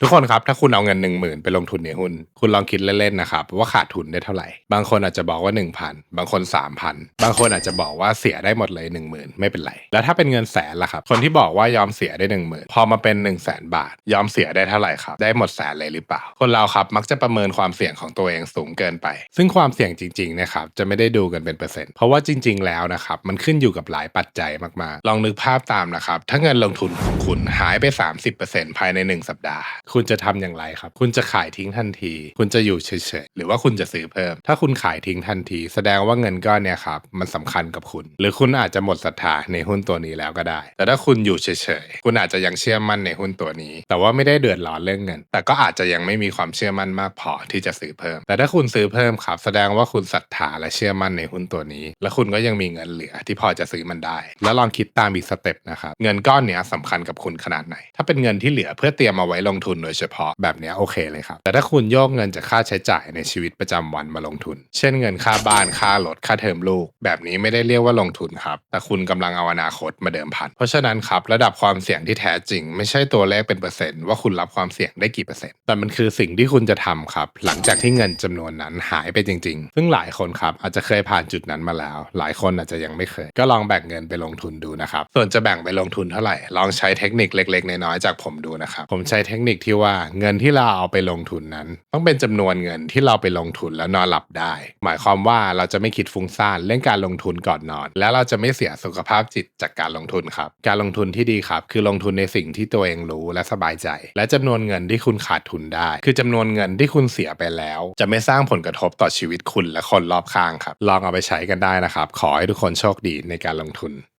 ทุกคนครับ ถ้าคุณเอาเงิน 1 0,000 ไปลงทุนในหุ้น คุณลองคิดเล่นๆนะครับ ว่าขาดทุนได้เท่าไหร่ บางคนอาจจะบอกว่า 1,000 บางคน 3,000 บางคนอาจจะบอกว่าเสียได้หมดเลย 10,000 ไม่เป็นไร แล้วถ้าเป็นเงินแสนล่ะครับ คนที่บอกว่ายอมเสียได้ 10,000 พอมาเป็น 1 0 0 0 0แบาท ยอมเสียได้เท่าไหร่ครับ ได้หมดแสนเลยหรือเปล่า คนเราครับมักจะประเมินความเสี่ยงของตัวเองสูงเกินไป ซึ่งความเสี่ยงจริงๆนะครับจะไม่ได้ดูกันเป็นเปอร์เซ็นต์เพราะว่าจริง ๆ แล้วนะครับมันขึ้นอยู่กับหลายปัจจัยมากๆ ลองนึกภาพตามนะครับถ้าเงินลงทุนของคุณหายไป 30%ภายใน 1 สัปดาห์คุณจะทำอย่างไรครับ คุณจะขายทิ้งทันที คุณจะอยู่เฉยๆ หรือว่าคุณจะซื้อเพิ่ม ถ้าคุณขายทิ้งทันที แสดงว่าเงินก้อนเนี่ยครับ มันสำคัญกับคุณ หรือคุณอาจจะหมดศรัทธาในหุ้นตัวนี้แล้วก็ได้ แต่ถ้าคุณอยู่เฉยๆ คุณอาจจะยังเชื่อมั่นในหุ้นตัวนี้ แต่ว่าไม่ได้เดือดร้อนเรื่องเงิน แต่ก็อาจจะยังไม่มีความเชื่อมั่นมากพอที่จะซื้อเพิ่ม แต่ถ้าคุณซื้อเพิ่มครับ แสดงว่าคุณศรัทธาและเชื่อมั่นในหุ้นตัวนี้ และคุณก็ยังมีเงินเหลือที่พอจะซื้อมันได้ แล้วลองคิดตามอีกสเต็ปนะครับ เงินก้อนเนี้ยสำคัญกับคุณขนาดไหน ถ้าเป็นเงินที่เหลือเพื่อเตรียมเอาไว้ลงทุนโดยเฉพาะแบบนี้โอเคเลยครับ แต่ถ้าคุณโยกเงินจากค่าใช้จ่ายในชีวิตประจำวันมาลงทุน เช่นเงินค่าบ้านค่ารถค่าเทอมลูก แบบนี้ไม่ได้เรียกว่าลงทุนครับ แต่คุณกำลังเอาอนาคตมาเดิมพัน เพราะฉะนั้นครับระดับความเสี่ยงที่แท้จริง ไม่ใช่ตัวเลขเป็นเปอร์เซ็นต์ว่าคุณรับความเสี่ยงได้กี่เปอร์เซ็นต์แต่มันคือสิ่งที่คุณจะทำครับหลังจากที่เงินจำนวนนั้นหายไปจริง ๆ ซึ่งหลายคนครับอาจจะเคยผ่านจุดนั้นมาแล้ว หลายคนอาจจะยังไม่เคย ก็ลองแบ่งเงินไปลงทุนดูนะครับส่วนจะแบ่งไปลงทุนเท่าไหร่ลองใช้เทคนิคเล็ก ๆ น้อยๆจากผมดูนะครับผมใช้เทคนิคทว่าเงินที่เราเอาไปลงทุนนั้น ต้องเป็นจำนวนเงินที่เราไปลงทุนแล้วนอนหลับได้ หมายความว่าเราจะไม่คิดฟุ้งซ่านเรื่องการลงทุนก่อนนอน และเราจะไม่เสียสุขภาพจิตจากการลงทุนครับ การลงทุนที่ดีครับ คือลงทุนในสิ่งที่ตัวเองรู้และสบายใจ และจำนวนเงินที่คุณขาดทุนได้ คือจำนวนเงินที่คุณเสียไปแล้ว จะไม่สร้างผลกระทบต่อชีวิตคุณและคนรอบข้างครับ ลองเอาไปใช้กันได้นะครับ ขอให้ทุกคนโชคดีในการลงทุน